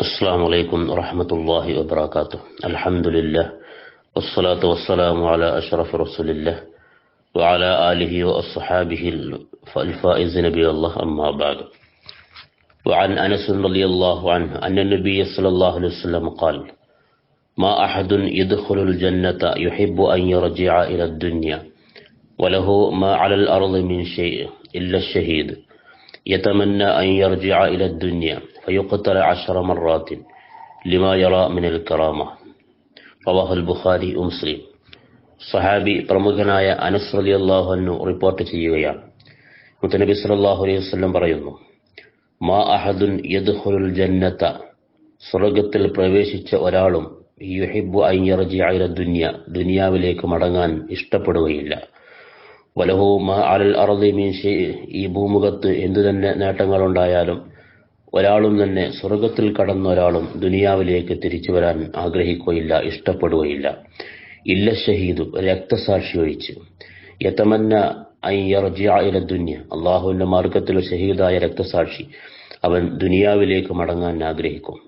السلام عليكم ورحمة الله وبركاته. الحمد لله. والصلاة والسلام على أشرف رسول الله وعلى آله وأصحابه الفائزين بالله أما بعد. وعن أنس رضي الله عنه أن النبي صلى الله عليه وسلم قال ما أحد يدخل الجنة يحب أن يرجع إلى الدنيا وله ما على الأرض من شيء إلا الشهيد. يتمنى أن يرجع إلى الدنيا فيقتل عشر مرات لما يرى من الكرامة റവാഹ് അൽ ബുഖാരി മുസ്ലിം സഹാബി പ്രമുഖനായ അനസ് അലി അള്ളാഹുനു റിപ്പോർട്ട് ചെയ്യുകയാണ് മുത്തനബി സല്ലല്ലാഹു അലൈഹി വസല്ലം പറയുന്നു മാ അഹദുൻ യദ്ഖുലുൽ ജന്നത സ്വർഗത്തിൽ പ്രവേശിച്ച ഒരാളും യുഹിബ്ബു അൻ യർജിഅ ഇല ദുനിയ ദുനിയാവിലേക്ക് മടങ്ങാൻ ഇഷ്ടപ്പെടുകയില്ല വലഹു അലൽ അർളി മീൻ ഈ ഭൂമുഖത്ത് എന്തു തന്നെ നേട്ടങ്ങളുണ്ടായാലും ഒരാളും തന്നെ സ്വർഗത്തിൽ കടന്ന ഒരാളും ദുനിയാവിലേക്ക് തിരിച്ചു വരാൻ ആഗ്രഹിക്കുകയില്ല ഇഷ്ടപ്പെടുകയില്ല. ഇല്ല ഷഹീദു രക്തസാക്ഷി ഒഴിച്ച്. യത്തമന്ന ദുന്യ. അള്ളാഹുവിന്റെ മാർഗത്തിൽ ഷഹീദായ രക്തസാക്ഷി അവൻ ദുനിയാവിലേക്ക് മടങ്ങാൻ ആഗ്രഹിക്കും.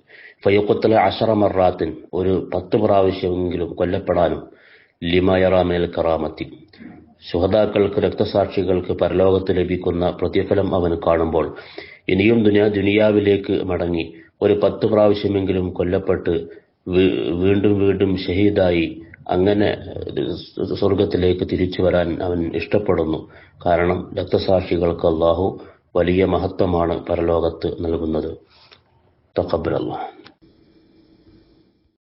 ഫയ്യക്കുത്തല അഷറ മറാത്തിൻ ഒരു പത്ത് പ്രാവശ്യമെങ്കിലും കൊല്ലപ്പെടാനും ലിമയറാമേൽ കറാമത്തി. സുഹതാക്കൾക്ക് രക്തസാക്ഷികൾക്ക് പരലോകത്ത് ലഭിക്കുന്ന പ്രതിഫലം അവൻ കാണുമ്പോൾ ഇനിയും ദുനിയാ ദുനിയാവിലേക്ക് മടങ്ങി ഒരു പത്ത് പ്രാവശ്യമെങ്കിലും കൊല്ലപ്പെട്ട് വീണ്ടും വീണ്ടും ഷഹീദായി അങ്ങനെ സ്വർഗത്തിലേക്ക് തിരിച്ചു വരാൻ അവൻ ഇഷ്ടപ്പെടുന്നു. കാരണം രക്തസാക്ഷികൾക്ക് അള്ളാഹു വലിയ മഹത്വമാണ് പരലോകത്ത് നൽകുന്നത്. തക്കബൽ അള്ളാഹ്